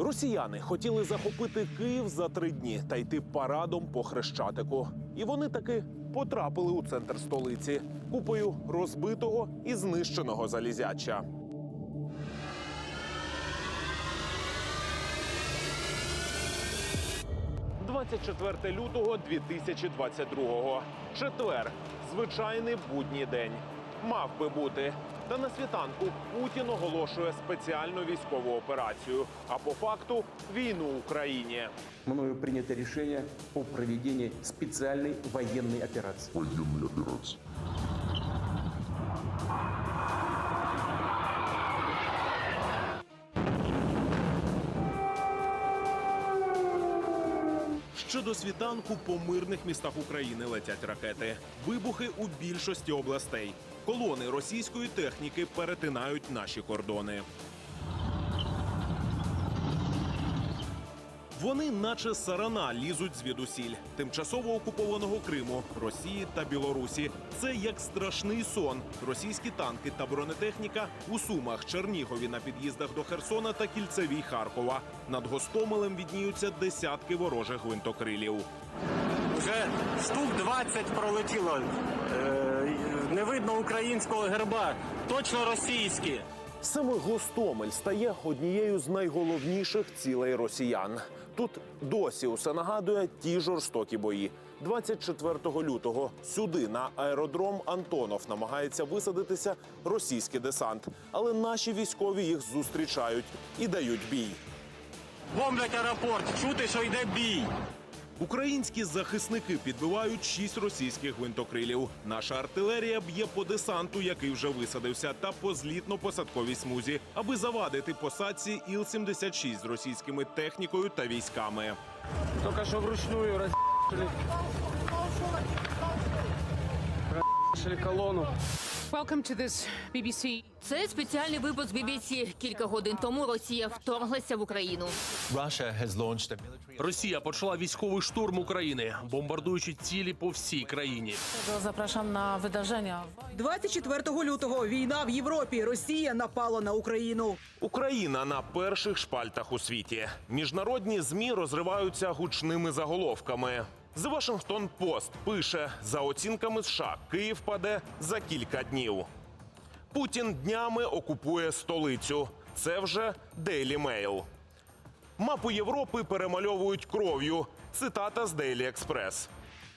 Росіяни хотіли захопити Київ за три дні та йти парадом по хрещатику. І вони таки потрапили у центр столиці купою розбитого і знищеного залізяча. – 24 лютого 2022-го. Четвер. Звичайний будній день. Мав би бути. Та на світанку Путін оголошує спеціальну військову операцію, а по факту війну Україні. мною прийнято рішення про проведення спеціальної воєнної операції. Воєнної операции. Ще до світанку по мирних містах України летять ракети. Вибухи у більшості областей. Колони російської техніки перетинають наші кордони. Вони, наче сарана, лізуть звідусіль тимчасово окупованого Криму, Росії та Білорусі. Це як страшний сон. Російські танки та бронетехніка у Сумах, Чернігові на під'їздах до Херсона та кільцевій Харкова. Над Гостомелем відніються десятки ворожих гвинтокрилів. Вже штук 20 пролетіло. Е, не видно українського герба. Точно російські. Саме Гостомель стає однією з найголовніших цілей росіян. Тут досі усе нагадує ті жорстокі бої. 24 лютого сюди на аеродром Антонов намагається висадитися російський десант, але наші військові їх зустрічають і дають бій. Бомблять аеропорт. Чути, що йде бій. Українські захисники підбивають шість російських гвинтокрилів. Наша артилерія б'є по десанту, який вже висадився, та по злітно-посадковій смузі, аби завадити посадці Іл-76 з російськими технікою та військами. Только что вручную разъебали. Разъебали колонну. Welcome to this BBC. Це спеціальний випуск BBC. Кілька годин тому Росія вторглася в Україну. Russia has launched a military Росія почала військовий штурм України, бомбардуючи цілі по всій країні. Zapraszam na wydarzenia. 24 лютого війна в Європі. Росія напала на Україну. Україна на перших шпальтах у світі. Міжнародні змі розриваються гучними заголовками. The Washington Post пише: за оцінками США Київ паде за кілька днів. Путін днями окупує столицю. Це вже Daily Mail. Мапу Європи перемальовують кров'ю. Цитата з Daily Express.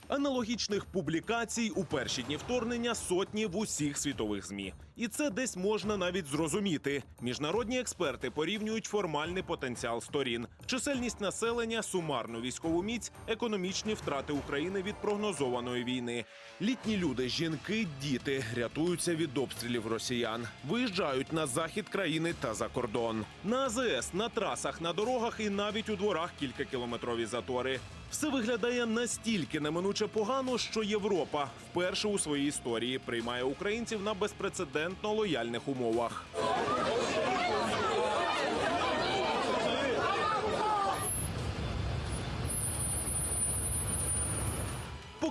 Аналогічних публікацій у перші дні вторгнення сотні в усіх світових змі, і це десь можна навіть зрозуміти. Міжнародні експерти порівнюють формальний потенціал сторін, чисельність населення, сумарну військову міць, економічні втрати України від прогнозованої війни. Літні люди, жінки, діти рятуються від обстрілів росіян, виїжджають на захід країни та за кордон. На АЗС, на трасах, на дорогах і навіть у дворах кількакілометрові затори. Все виглядає настільки неминуче погано, що Європа вперше у своїй історії приймає українців на безпрецедентно лояльних умовах.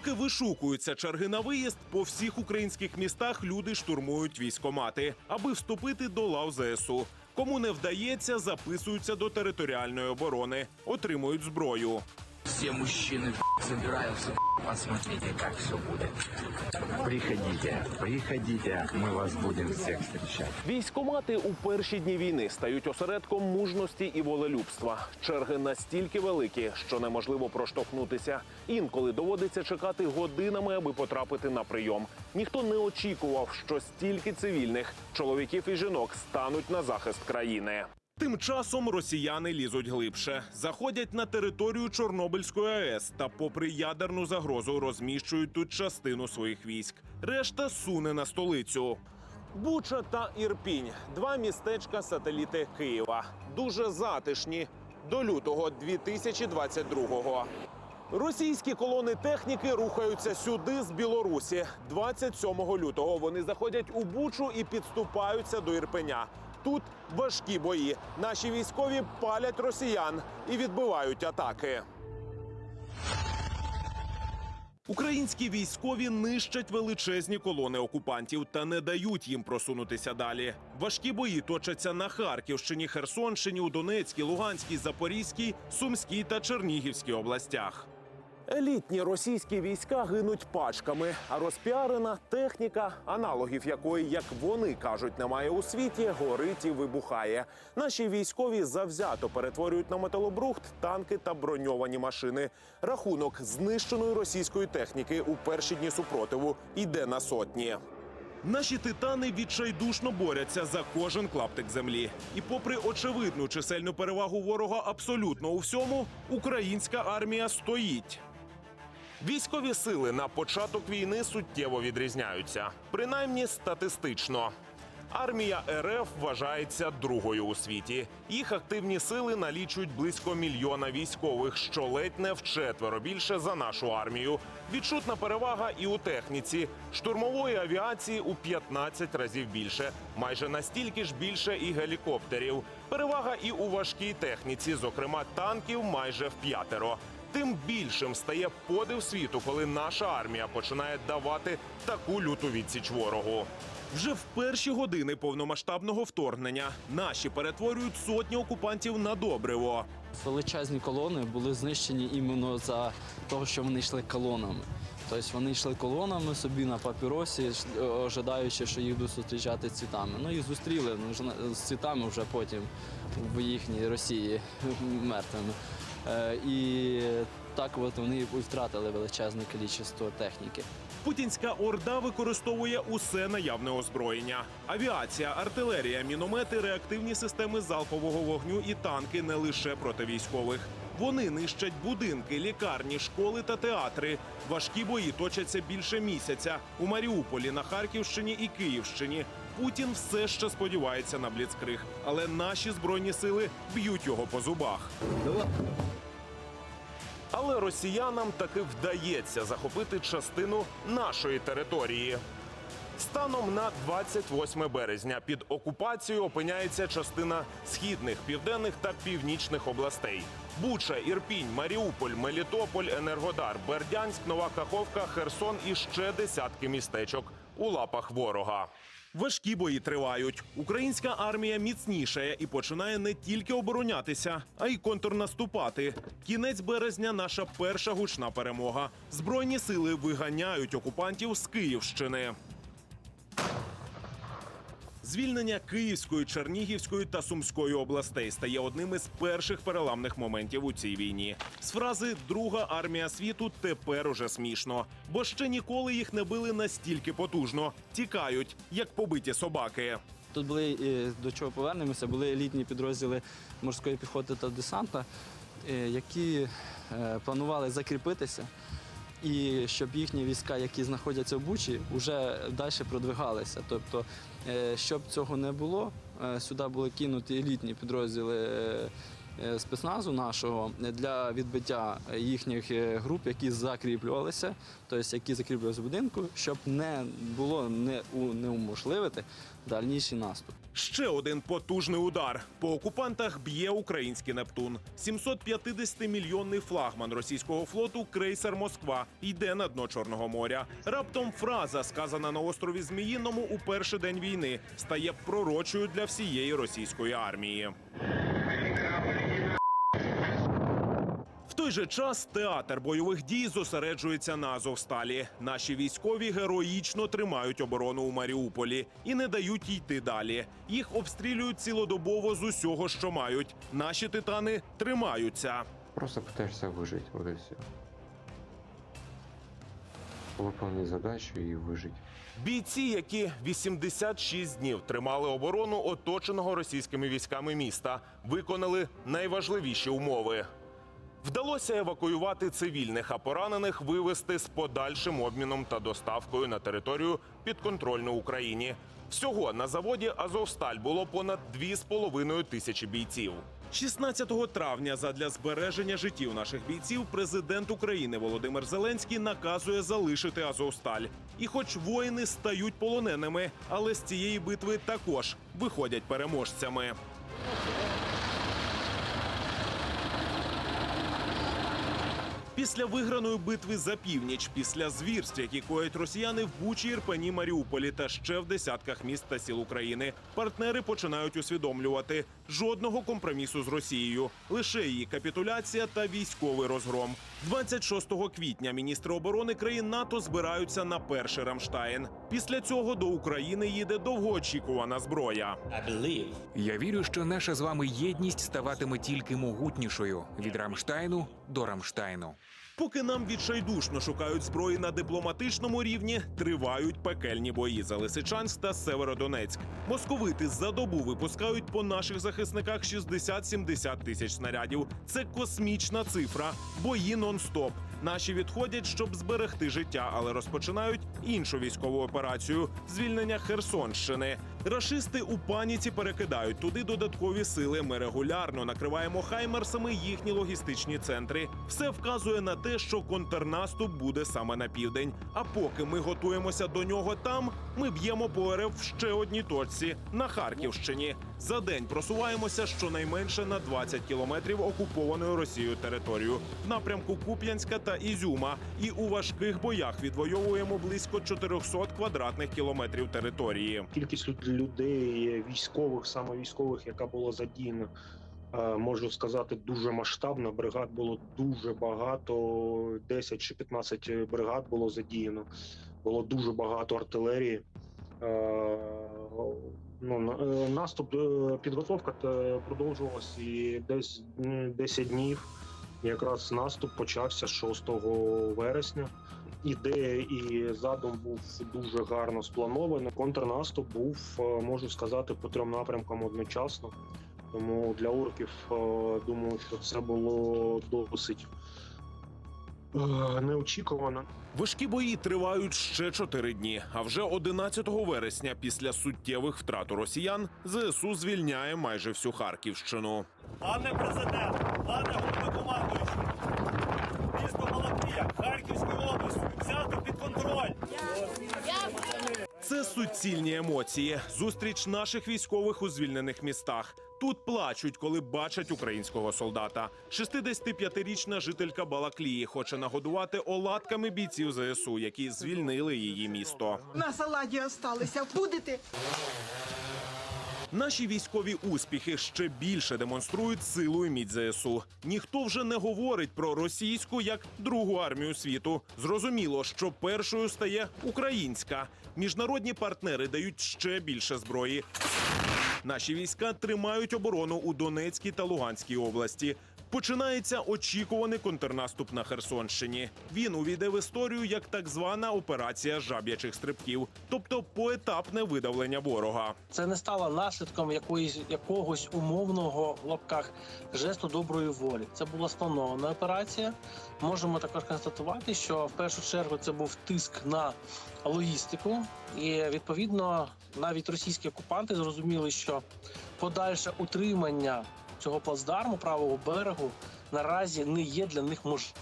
Поки вишукуються черги на виїзд, по всіх українських містах люди штурмують військомати, аби вступити до лав ЗСУ. Кому не вдається, записуються до територіальної оборони, отримують зброю. Всі мужчини собираются. Посмотрите, как все будет. Приходите, приходите, мы вас будем всех встречать. Військомати у перші дні війни стають осередком мужності і волелюбства. Черги настільки великі, що неможливо проштовхнутися. Інколи доводиться чекати годинами, аби потрапити на прийом. Ніхто не очікував, що стільки цивільних чоловіків і жінок стануть на захист країни. Тим часом росіяни лізуть глибше, заходять на територію Чорнобильської АЕС та, попри ядерну загрозу, розміщують тут частину своїх військ. Решта суне на столицю. Буча та Ірпінь два містечка сателіти Києва. Дуже затишні до лютого 2022-го. Російські колони техніки рухаються сюди з Білорусі. 27 лютого вони заходять у Бучу і підступаються до Ірпеня. Тут важкі бої. Наші військові палять росіян і відбивають атаки. Українські військові нищать величезні колони окупантів та не дають їм просунутися далі. Важкі бої точаться на Харківщині, Херсонщині, у Донецькій, Луганській, Запорізькій, Сумській та Чернігівській областях. Елітні російські війська гинуть пачками, а розпіарена техніка, аналогів якої, як вони кажуть, немає у світі, горить і вибухає. Наші військові завзято перетворюють на металобрухт танки та броньовані машини. Рахунок знищеної російської техніки у перші дні супротиву йде на сотні. Наші титани відчайдушно борються за кожен клаптик землі. І попри очевидну чисельну перевагу ворога абсолютно у всьому, українська армія стоїть. Військові сили на початок війни суттєво відрізняються, принаймні статистично. Армія РФ вважається другою у світі. Їх активні сили налічують близько мільйона військових, що ледь не вчетверо більше за нашу армію. Відчутна перевага і у техніці штурмової авіації у 15 разів більше, майже настільки ж більше і гелікоптерів. Перевага і у важкій техніці, зокрема танків, майже в п'ятеро. Тим більшим стає подив світу, коли наша армія починає давати таку люту відсіч ворогу. Вже в перші години повномасштабного вторгнення наші перетворюють сотні окупантів на добриво. Величезні колони були знищені іменно за того, що вони йшли колонами. Тобто вони йшли колонами собі на папіросі, ш- ожидаючи, що їх будуть зустрічати цвітами. Ну їх зустріли ну, з цвітами вже потім в їхній Росії мертвими. Е, І так от вони втратили величезне кількість техніки. Путінська орда використовує усе наявне озброєння: авіація, артилерія, міномети, реактивні системи залпового вогню і танки не лише проти військових. Вони нищать будинки, лікарні, школи та театри. Важкі бої точаться більше місяця у Маріуполі, на Харківщині і Київщині. Путін все ще сподівається на бліцкриг, але наші збройні сили б'ють його по зубах. Але росіянам таки вдається захопити частину нашої території. Станом на 28 березня під окупацією опиняється частина східних, південних та північних областей: Буча, Ірпінь, Маріуполь, Мелітополь, Енергодар, Бердянськ, Нова Каховка, Херсон і ще десятки містечок у лапах ворога. Важкі бої тривають. Українська армія міцнішає і починає не тільки оборонятися, а й контрнаступати. Кінець березня наша перша гучна перемога. Збройні сили виганяють окупантів з Київщини. Звільнення Київської, Чернігівської та Сумської областей стає одним із перших переламних моментів у цій війні. З фрази Друга армія світу тепер уже смішно, бо ще ніколи їх не били настільки потужно. Тікають, як побиті собаки. Тут були е, до чого повернемося, були елітні підрозділи морської піхоти та десанта, е, які е, планували закріпитися. І щоб їхні війська, які знаходяться в Бучі, вже далі продвигалися. Тобто, щоб цього не було, е, сюди були кинуті елітні підрозділи е, е, спецназу нашого для відбиття їхніх е, груп, які закріплювалися, тобто які закріплювалися в будинку, щоб не було не неуможливити дальніший наступ. Ще один потужний удар. По окупантах б'є український Нептун. 750-мільйонний флагман російського флоту крейсер Москва йде на дно Чорного моря. Раптом фраза, сказана на острові Зміїному у перший день війни, стає пророчою для всієї російської армії. В той же час театр бойових дій зосереджується на Азовсталі. Наші військові героїчно тримають оборону у Маріуполі і не дають йти далі. Їх обстрілюють цілодобово з усього, що мають. Наші титани тримаються. Просто пытаешься выжить, вот и все. Выполнить задачу и выжить. Бійці, які 86 днів тримали оборону оточеного російськими військами міста, виконали найважливіші умови. Вдалося евакуювати цивільних, а поранених вивезти з подальшим обміном та доставкою на територію підконтрольну Україні. Всього на заводі Азовсталь було понад 2,5 тисячі бійців. 16 травня задля збереження життів наших бійців президент України Володимир Зеленський наказує залишити Азовсталь. І хоч воїни стають полоненими, але з цієї битви також виходять переможцями. Після виграної битви за північ, після звірств, які коять росіяни в Бучі, Ірпені, Маріуполі та ще в десятках міст та сіл України, партнери починають усвідомлювати жодного компромісу з Росією, лише її капітуляція та військовий розгром. 26 квітня міністри оборони країн НАТО збираються на перший Рамштайн. Після цього до України їде довгоочікувана зброя. Я вірю, що наша з вами єдність ставатиме тільки могутнішою від Рамштайну до Рамштайну. Поки нам відчайдушно шукають зброї на дипломатичному рівні, тривають пекельні бої за Лисичанськ та Северодонецьк. Московити за добу випускають по наших захисниках 60-70 тисяч снарядів. Це космічна цифра. Бої нон-стоп. Наші відходять, щоб зберегти життя, але розпочинають іншу військову операцію звільнення Херсонщини. Рашисти у паніці перекидають туди додаткові сили. Ми регулярно накриваємо хаймерсами їхні логістичні центри. Все вказує на те, що контрнаступ буде саме на південь. А поки ми готуємося до нього там, ми б'ємо по РФ в ще одній точці на Харківщині. За день просуваємося щонайменше на 20 кілометрів окупованою Росією територію в напрямку Куп'янська та Ізюма. І у важких боях відвоюємо близько 400 квадратних кілометрів території. Кількість люд- людей, військових, саме військових, яка була задіяна, е, можу сказати, дуже масштабна. Бригад було дуже багато, 10 чи 15 бригад було задіяно. Було дуже багато артилерії. Е, Ну, е, наступ, підготовка продовжувалась і десь м, 10 днів. Якраз наступ почався 6 вересня. Ідея і задум був дуже гарно спланований. Контрнаступ був, е, можу сказати, по трьом напрямкам одночасно. Тому для орків е, думаю, що це було досить е, неочікувано. Важкі бої тривають ще чотири дні. А вже 11 вересня, після суттєвих втрат у росіян, ЗСУ звільняє майже всю Харківщину. Пане президент, пане головнокомандуючий, місто Балаклія, Харківської області взято під контроль. Це суцільні емоції. Зустріч наших військових у звільнених містах. Тут плачуть, коли бачать українського солдата. 65-річна жителька Балаклії хоче нагодувати оладками бійців ЗСУ, які звільнили її місто. На саладі осталися. Будете? Наші військові успіхи ще більше демонструють силу і міць ЗСУ. Ніхто вже не говорить про російську як другу армію світу. Зрозуміло, що першою стає українська. Міжнародні партнери дають ще більше зброї. Наші війська тримають оборону у Донецькій та Луганській області. Починається очікуваний контрнаступ на Херсонщині. Він увійде в історію як так звана операція жаб'ячих стрибків, тобто поетапне видавлення ворога. Це не стало наслідком якоїсь якогось умовного в лапках жесту доброї волі. Це була спланована операція. Можемо також констатувати, що в першу чергу це був тиск на логістику, і відповідно навіть російські окупанти зрозуміли, що подальше утримання цього плацдарму правого берегу наразі не є для них можливим.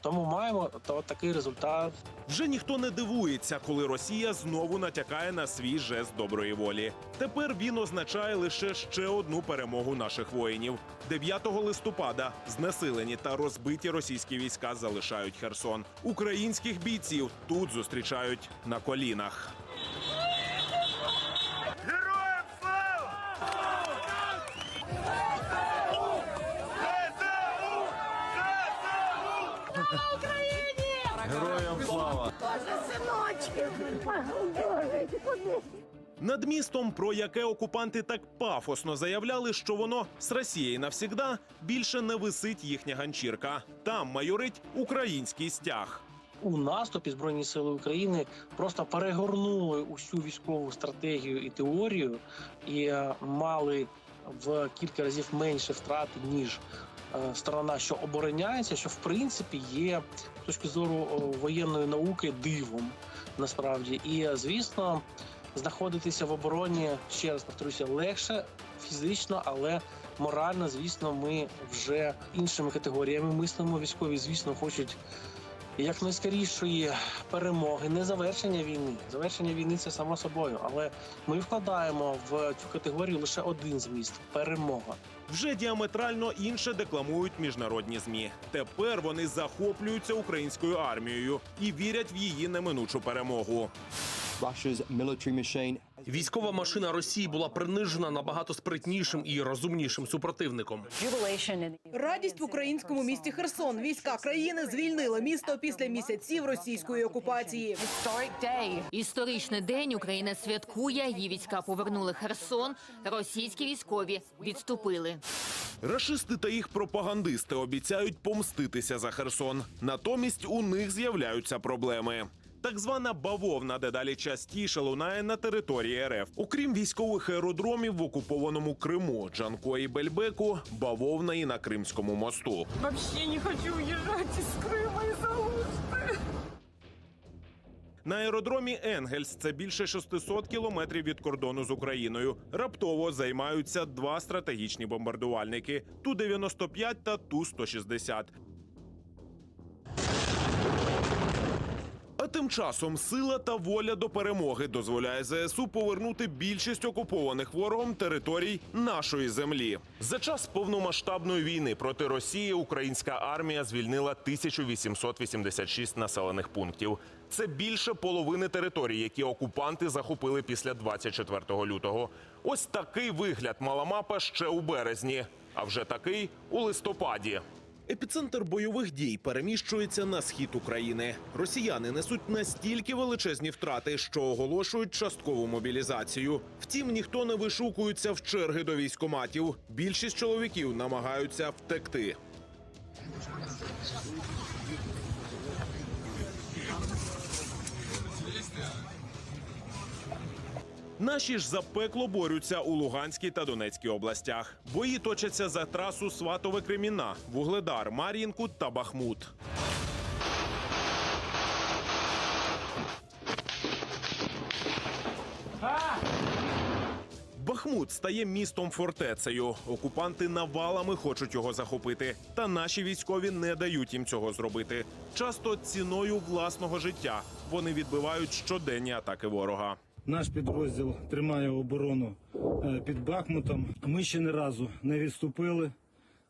Тому маємо та- такий результат. Вже ніхто не дивується, коли Росія знову натякає на свій жест доброї волі. Тепер він означає лише ще одну перемогу наших воїнів. 9 листопада знесилені та розбиті російські війська залишають Херсон. Українських бійців тут зустрічають на колінах. Над містом, про яке окупанти так пафосно заявляли, що воно з Росією навсігда, більше не висить їхня ганчірка. Там майорить український стяг. у наступі Збройні Сили України просто перегорнули усю військову стратегію і теорію і е, мали в кілька разів менше втрати, ніж е, сторона, що обороняється, що в принципі є з точки зору воєнної науки дивом насправді. І е, звісно, знаходитися в обороні ще раз повторюся легше фізично, але морально, звісно, ми вже іншими категоріями мислимо. Військові, звісно, хочуть як найскорішої перемоги, не завершення війни. Завершення війни це само собою, але ми вкладаємо в цю категорію лише один зміст перемога. Вже діаметрально інше декламують міжнародні змі. Тепер вони захоплюються українською армією і вірять в її неминучу перемогу. Військова машина Росії була принижена набагато спритнішим і розумнішим супротивником. Радість в українському місті Херсон. Війська країни звільнили місто після місяців російської окупації. Історичний день Україна святкує. Її війська повернули Херсон. Російські військові відступили. Рашисти та їх пропагандисти обіцяють помститися за Херсон. Натомість у них з'являються проблеми. Так звана бавовна дедалі частіше лунає на території РФ. Окрім військових аеродромів в окупованому Криму, Джанко і Бельбеку, бавовна і на Кримському мосту. Вообще не хочу уезжать из Крыма из-за Алушты. На аеродромі Енгельс це більше 600 кілометрів від кордону з Україною. Раптово займаються два стратегічні бомбардувальники: Ту-95 та Ту-160. Тим часом сила та воля до перемоги дозволяє ЗСУ повернути більшість окупованих ворогом територій нашої землі. За час повномасштабної війни проти Росії українська армія звільнила 1886 населених пунктів. Це більше половини територій, які окупанти захопили після 24 лютого. Ось такий вигляд мала мапа ще у березні, а вже такий у листопаді. Епіцентр бойових дій переміщується на схід України. Росіяни несуть настільки величезні втрати, що оголошують часткову мобілізацію. Втім, ніхто не вишукується в черги до військоматів. Більшість чоловіків намагаються втекти. Наші ж запекло борються у Луганській та Донецькій областях. Бої точаться за трасу Сватове Креміна, Вугледар, Мар'їнку та Бахмут. Бахмут стає містом фортецею. Окупанти навалами хочуть його захопити, та наші військові не дають їм цього зробити. Часто ціною власного життя вони відбивають щоденні атаки ворога. Наш підрозділ тримає оборону е, під Бахмутом. Ми ще не разу не відступили.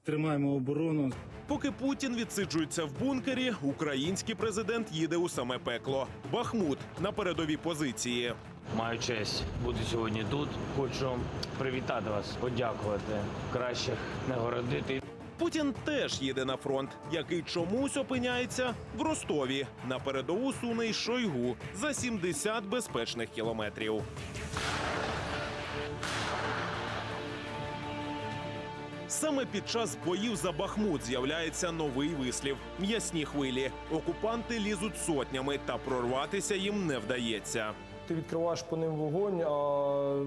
Тримаємо оборону. Поки Путін відсиджується в бункері, український президент їде у саме пекло. Бахмут на передовій позиції. Маю честь бути сьогодні тут. Хочу привітати вас, подякувати, кращих нагородити. Путін теж їде на фронт, який чомусь опиняється в Ростові. На передову суне й Шойгу за 70 безпечних кілометрів. Саме під час боїв за Бахмут з'являється новий вислів м'ясні хвилі. Окупанти лізуть сотнями, та прорватися їм не вдається. Ти відкриваєш по ним вогонь, а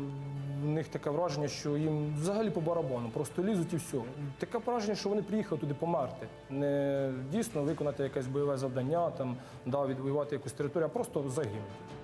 в них таке враження, що їм взагалі по барабану, просто лізуть і все. Таке враження, що вони приїхали туди померти. Не дійсно виконати якесь бойове завдання, там да, відвоювати якусь територію, а просто загинути.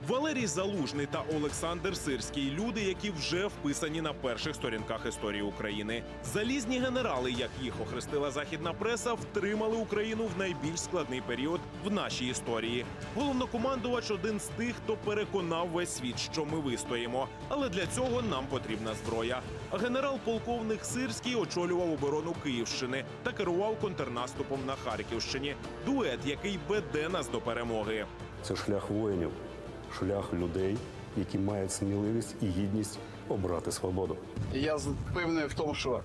Валерій Залужний та Олександр Сирський люди, які вже вписані на перших сторінках історії України. Залізні генерали, як їх охрестила західна преса, втримали Україну в найбільш складний період в нашій історії. Головнокомандувач один з тих, хто переконав весь світ, що ми вистоїмо. Але для цього нам потрібна зброя. А генерал-полковник Сирський очолював оборону Київщини та керував контрнаступом на Харківщині. Дует, який веде нас до перемоги. Це шлях воїнів, шлях людей, які мають сміливість і гідність обрати свободу. Я впевнений в тому, що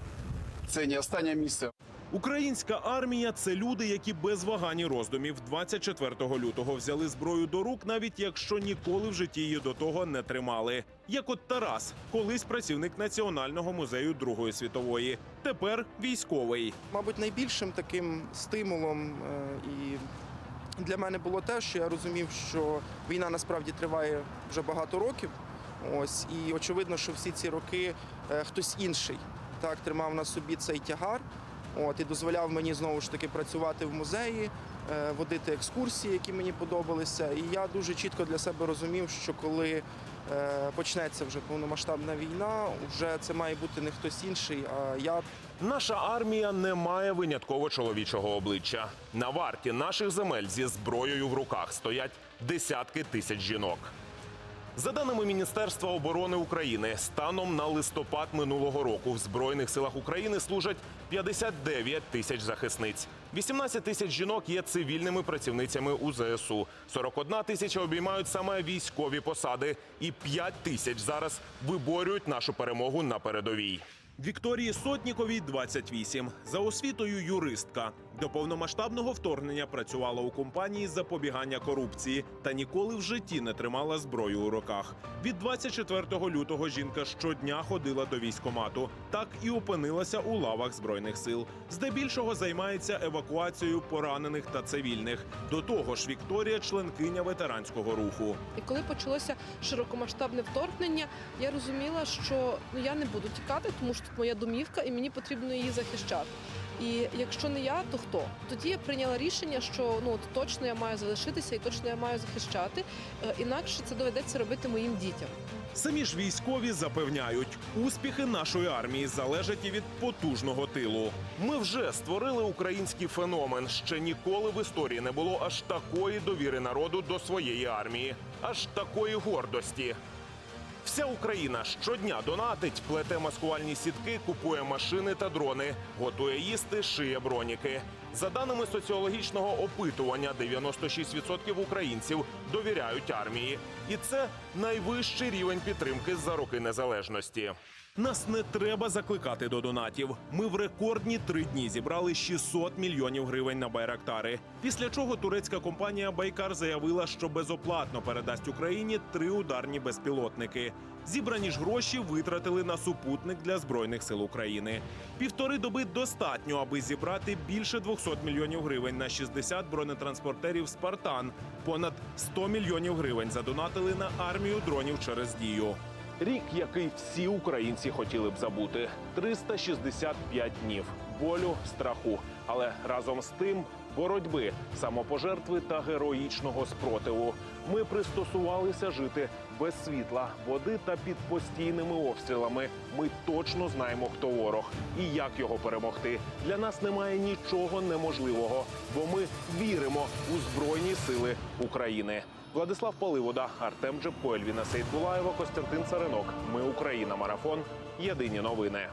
це не останнє місце. Українська армія це люди, які без вагань і роздумів 24 лютого взяли зброю до рук, навіть якщо ніколи в житті її до того не тримали. Як от Тарас, колись працівник Національного музею Другої світової, тепер військовий. Мабуть, найбільшим таким стимулом е, і для мене було те, що я розумів, що війна насправді триває вже багато років. Ось і очевидно, що всі ці роки е, хтось інший так тримав на собі цей тягар. От і дозволяв мені знову ж таки працювати в музеї, е, водити екскурсії, які мені подобалися. І я дуже чітко для себе розумів, що коли е, почнеться вже повномасштабна війна, вже це має бути не хтось інший, а я Наша армія не має винятково чоловічого обличчя. На варті наших земель зі зброєю в руках стоять десятки тисяч жінок. За даними Міністерства оборони України, станом на листопад минулого року в Збройних силах України служать 59 тисяч захисниць. 18 тисяч жінок є цивільними працівницями у ЗСУ. 41 тисяча обіймають саме військові посади, і 5 тисяч зараз виборюють нашу перемогу на передовій. Вікторії Сотніковій 28. За освітою юристка. До повномасштабного вторгнення працювала у компанії запобігання корупції та ніколи в житті не тримала зброю у руках. Від 24 лютого жінка щодня ходила до військомату. Так і опинилася у лавах збройних сил. Здебільшого займається евакуацією поранених та цивільних. До того ж, Вікторія членкиня ветеранського руху. І коли почалося широкомасштабне вторгнення, я розуміла, що ну я не буду тікати, тому що тут моя домівка, і мені потрібно її захищати. І якщо не я, то хто? Тоді я прийняла рішення, що ну от точно я маю залишитися і точно я маю захищати. Е, Інакше це доведеться робити моїм дітям. Самі ж військові запевняють, успіхи нашої армії залежать і від потужного тилу. Ми вже створили український феномен. Ще ніколи в історії не було аж такої довіри народу до своєї армії, аж такої гордості. Вся Україна щодня донатить, плете маскувальні сітки, купує машини та дрони, готує їсти, шиє броніки. За даними соціологічного опитування, 96% українців довіряють армії, і це найвищий рівень підтримки за роки незалежності. Нас не треба закликати до донатів. Ми в рекордні три дні зібрали 600 мільйонів гривень на байрактари. Після чого турецька компанія Байкар заявила, що безоплатно передасть Україні три ударні безпілотники. Зібрані ж гроші витратили на супутник для збройних сил України. Півтори доби достатньо, аби зібрати більше 200 мільйонів гривень на 60 бронетранспортерів Спартан. Понад 100 мільйонів гривень задонатили на армію дронів через дію. Рік, який всі українці хотіли б забути: 365 днів болю, страху, але разом з тим боротьби, самопожертви та героїчного спротиву. Ми пристосувалися жити без світла, води та під постійними обстрілами. Ми точно знаємо, хто ворог і як його перемогти. Для нас немає нічого неможливого, бо ми віримо у збройні сили України. Владислав Поливода, Артем Джепко, Ельвіна Сейдбулаєва, Костянтин Царинок. Ми Україна. Марафон. Єдині новини.